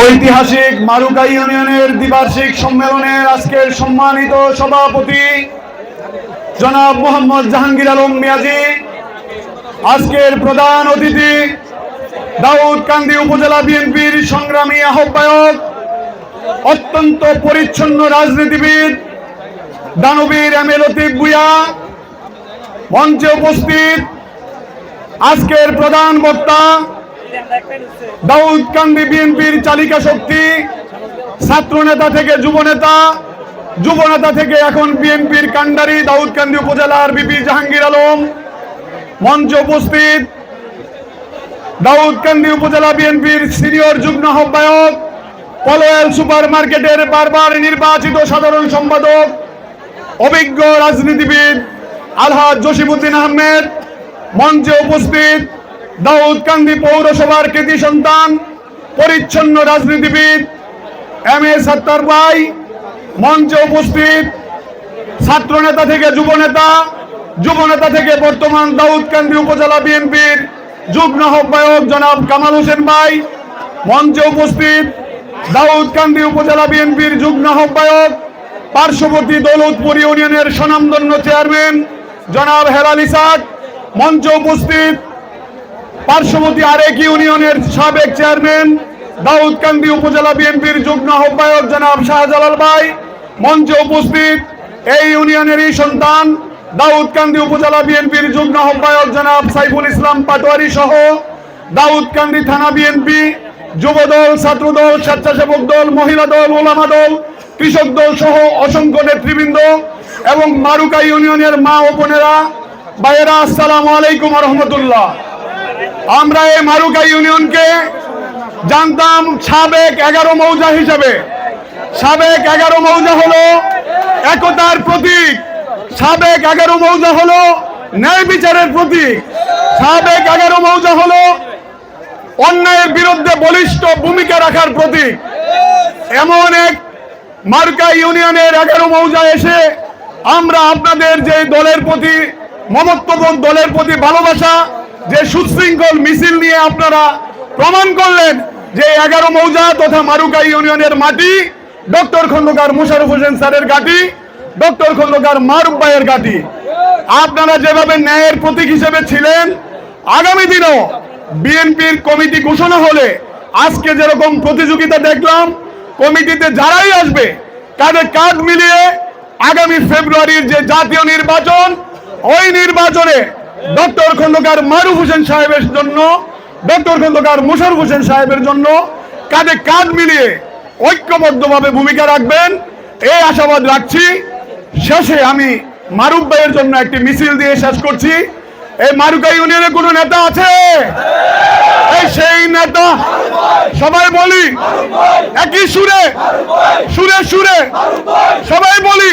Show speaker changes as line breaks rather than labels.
ঐতিহাসিক মারুকা ইউনিয়নের দ্বিবার্ষিক সম্মেলনের আজকের সম্মানিত সভাপতি জনাব মোহাম্মদ জাহাঙ্গীর আলম মিয়াজি, আজকের প্রধান অতিথি দাউদকান্দি উপজেলা বিএনপির সংগ্রামী আহ্বায়ক, অত্যন্ত পরিচ্ছন্ন রাজনীতিবিদ দানবীর এম এ লতিফ ভুয়া মঞ্চে উপস্থিত আজকের প্রধান বক্তা দাউদকান্দি বিএনপির চালিকা শক্তি, ছাত্র নেতা থেকে যুব নেতা যুব নেতা থেকে এখন বিএনপির কান্ডারি দাউদকান্দি উপজেলার বিপি জাহাঙ্গীর আলম। মঞ্চে উপস্থিত দাউদকান্দি উপজেলা বিএনপির সিনিয়র যুগ্ম আহ্বায়ক পলোয়েল সুপার মার্কেটের বারবার নির্বাচিত সাধারণ সম্পাদক, অভিজ্ঞ রাজনীতিবিদ আলহাজ জসিমুদ্দিন আহমেদ। মঞ্চে উপস্থিত দাউদকান্দি পৌরসভার কৃতি সন্তান, পরিচ্ছন্ন রাজনীতিবিদ, এম এ সত্তার ভাই, মঞ্চে উপস্থিত ছাত্র নেতা থেকে যুব নেতা যুব নেতা থেকে বর্তমান দাউদকান্দি উপজেলা বিএনপির যুগ্ম আহ্বায়ক জনাব কামাল হোসেন ভাই, মঞ্চে উপস্থিত দাউদকান্দি উপজেলা বিএনপির যুগ্ম আহ্বায়ক, পার্শ্ববর্তী দৌলতপুর ইউনিয়নের স্বনামধন্য চেয়ারম্যান জনাব হেলাল ইসাক, মঞ্চে উপস্থিত পার্শ্ববর্তী আরেক ইউনিয়নের সাবেক চেয়ারম্যান দাউদকান্দি উপজেলা বিএনপির যুগ্ম আহ্বায়ক জনাব শাহজালাল ভাই। মঞ্চে উপস্থিত এই ইউনিয়নেরই সন্তান দাউদকান্দি উপজেলা বিএনপির যুগ্ম আহ্বায়ক জনাব সাইফুল ইসলাম পাটোয়ারি সহ দাউদকান্দি থানা বিএনপি, যুবদল, ছাত্রদল, স্বেচ্ছাসেবক দল, মহিলা দল, ওলামা দল, কৃষক দল সহ অসংখ্য নেতৃবৃন্দ এবং মারুকা ইউনিয়নের মা ও বোনেরা, ভাইয়েরা, আসসালামু আলাইকুম রহমতুল্লাহ। আমরা এই মারুকা ইউনিয়নকে জানতাম সাবেক এগারো মৌজা হিসেবে। সাবেক এগারো মৌজা হলো একতার প্রতীক। সাবেক এগারো মৌজা হলো ন্যায় বিচারের প্রতীক। সাবেক এগারো মৌজা হলো অন্যায়ের বিরুদ্ধে বলিষ্ঠ ভূমিকা রাখার প্রতীক। এমন এক মার্কা ইউনিয়নের এগারো মৌজা এসে আমরা আপনাদের যে দলের প্রতি, মমত্ববোধ দলের প্রতি ভালোবাসা যে সুশৃঙ্খল মিছিল নিয়ে আপনারা প্রমাণ করলেন যে এগারো মৌজা তথা মারুকা ইউনিয়নের মাটি, ডক্টর খন্দকার মুশারফ হোসেন স্যারের ঘাটি ডক্টর খন্দকার মারুফ ভাইয়ের ঘাটি আপনারা যেভাবে ন্যায়ের প্রতীক হিসেবে ছিলেন, আগামী দিনও বিএনপির কমিটি ঘোষণা হলে আজকে যেরকম প্রতিযোগিতা দেখলাম, কমিটিতে যারাই আসবে কাঁধে কাঁধ মিলিয়ে আগামী ফেব্রুয়ারির যে জাতীয় নির্বাচন, ওই নির্বাচনে ডক্টর খন্দকার মারুফ হোসেন সাহেবের জন্য, ডক্টর খন্দকার মুশারফ হোসেন সাহেবের জন্য কাঁধে কাঁধ মিলিয়ে ঐক্যবদ্ধভাবে ভূমিকা রাখবেন। এই আশাবাদ রাখছি। শেষে আমি মারুফ ভাইয়ের জন্য একটি মিছিল দিয়ে শেষ করছি। এই মারুকা ইউনিয়নে কোনো নেতা আছে? এই সেই নেতা সবাই বলি। একই সুরে সুরে সুরে। সবাই বলি।